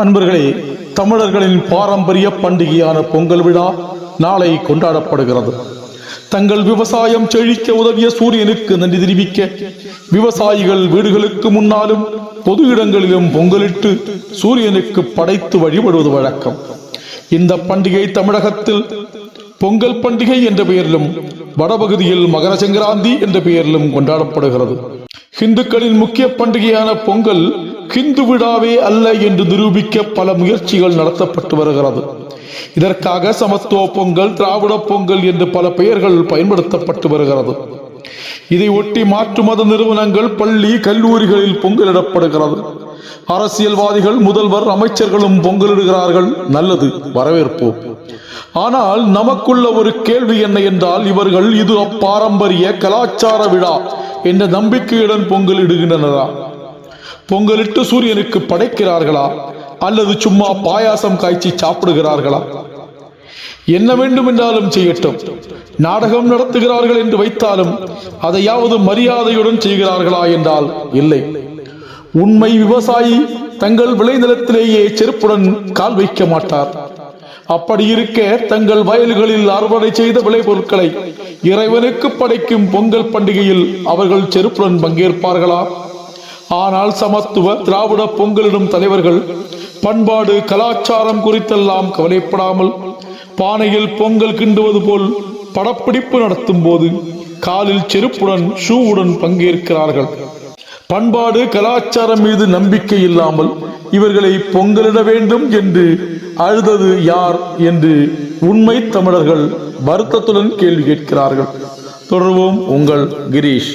அன்பர்களே தமிழர்களின் பாரம்பரிய பண்டிகையான பொங்கல் விழா நாளை கொண்டாடப்படுகிறது. தங்கள் விவசாயம் செழிக்க உதவிய சூரியனுக்கு நன்றி தெரிவிக்க விவசாயிகள் வீடுகளுக்கு முன்னாலும் பொது இடங்களிலும் பொங்கலிட்டு சூரியனுக்கு படைத்து வழிபடுவது வழக்கம். இந்த பண்டிகை தமிழகத்தில் பொங்கல் பண்டிகை என்ற பெயரிலும் வடபகுதியில் மகர சங்கராந்தி என்ற பெயரிலும் கொண்டாடப்படுகிறது. இந்துக்களின் முக்கிய பண்டிகையான பொங்கல் ஹிந்து விழாவே அல்ல என்று நிரூபிக்க பல முயற்சிகள் நடத்தப்பட்டு வருகிறது. இதற்காக சமத்துவ பொங்கல் திராவிட பொங்கல் என்று பல பெயர்கள் பயன்படுத்தப்பட்டு வருகிறது. இதை ஒட்டி மாற்று மத நிறுவனங்கள் பள்ளி கல்லூரிகளில் பொங்கலிடப்படுகிறது. அரசியல்வாதிகள் முதல்வர் அமைச்சர்களும் பொங்கலிடுகிறார்கள். நல்லது வரவேற்போம். ஆனால் நமக்குள்ள ஒரு கேள்வி என்ன என்றால் இவர்கள் இது அப்பாரம்பரிய கலாச்சார விழா என்ற நம்பிக்கையுடன் பொங்கலிடுகின்றனரா? பொங்கலிட்டு சூரியனுக்கு படைக்கிறார்களா? அல்லது சும்மா பாயாசம் காய்ச்சி சாப்பிடுகிறார்களா? என்ன வேண்டும் என்றாலும் செய்யட்டும். நாடகம் நடத்துகிறார்கள் என்று வைத்தாலும் அதையாவது மரியாதையுடன் செய்கிறார்களா என்றால் இல்லை. உண்மை விவசாயி தங்கள் விளைநிலத்திலேயே செருப்புடன் கால் வைக்க மாட்டார். அப்படி இருக்க தங்கள் வயல்களில் அறுவடை செய்த விளைபொருட்களை இறைவனுக்கு படைக்கும் பொங்கல் பண்டிகையில் அவர்கள் செருப்புடன் பங்கேற்பார்களா? ஆனால் சமத்துவ திராவிட பொங்கலிடும் தலைவர்கள் பண்பாடு கலாச்சாரம் குறித்தெல்லாம் கவலைப்படாமல் பானையில் பொங்கல் கிண்டுவது போல் படப்பிடிப்பு நடத்தும் போது காலில் செருப்புடன் ஷூவுடன் பங்கேற்கிறார்கள். பண்பாடு கலாச்சாரம் மீது நம்பிக்கை இல்லாமல் இவர்களை பொங்கலிட வேண்டும் என்று அழுதது யார் என்று உண்மை தமிழர்கள் வருத்தத்துடன் கேள்வி கேட்கிறார்கள். தொடர்வோம் உங்கள் கிரீஷ்.